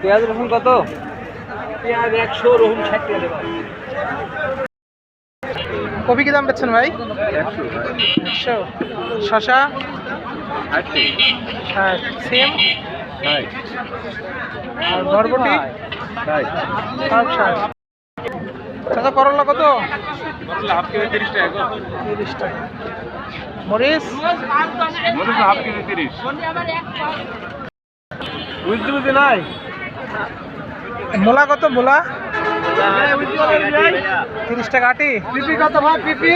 পেঁয়াজ রসুন কত? পেঁয়াজ একশো রহুম ষাট কপি কি দাম পেচ্ছেন ভাই? একশো। শশা? ষাট সিম? আর বরবটি? সব ষাট। চাচা, করলা কত? টাকা টাকা নাই মূলা কত, মূলা? তিরিশ টাকা আটি। পিপি কত ভাই পিপি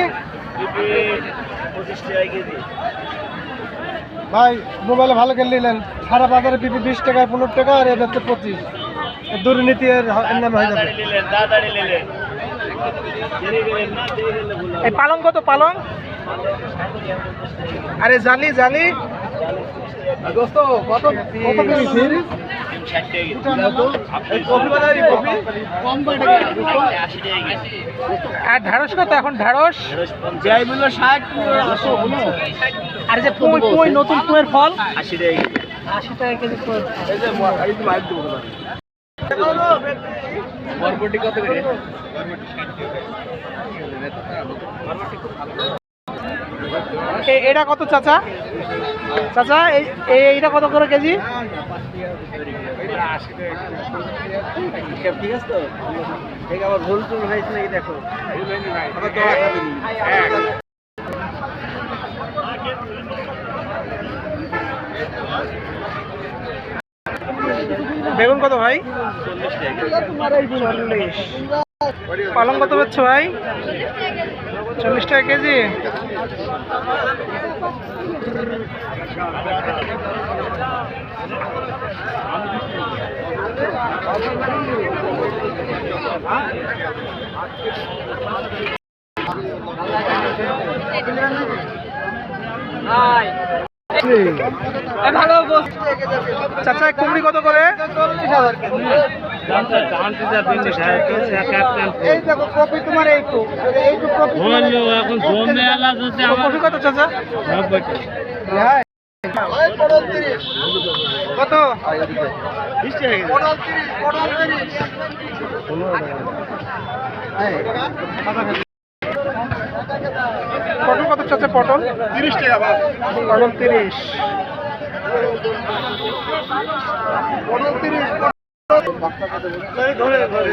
ভাই মোবাইলে ভালো কেন নিলেন। সারা বাজারে পিপি বিশ টাকায় পনেরো টাকা আর এদের পঁচিশ। দুর্নীতি এর নামে হয়ে যাবে। এই পালং কত পালং? আরে জালি জালি। দোস্ত কত কত কফি আর ঢাড়স কত এখন ঢাড়স আর যে পুঁই পুঁই নতুন পুঁয়ের ফল? আশি টাকা আশি টাকা কেজি বরবটি কত করে? এ- এটা কত চাচা? চাচা এই এই- এইটা কত করে কেজি? ঠিক আছে তো? ঠিক আবার ভুল টুল হয়েছে নাকি দেখো? বেগুন কত ভাই? পালং কত পাচ্ছ ভাই? চল্লিশ টাকা কেজি। চাচা কুমড়ি কত করে? এই দেখো কপি তোমার এইটু এইটু কপি এখন জমে আলা যদি কপি কত চাচা হ্যাঁ। কত পটল কত চাচা পটল তিরিশ টাকা পটল তিরিশ। ধরে ধরে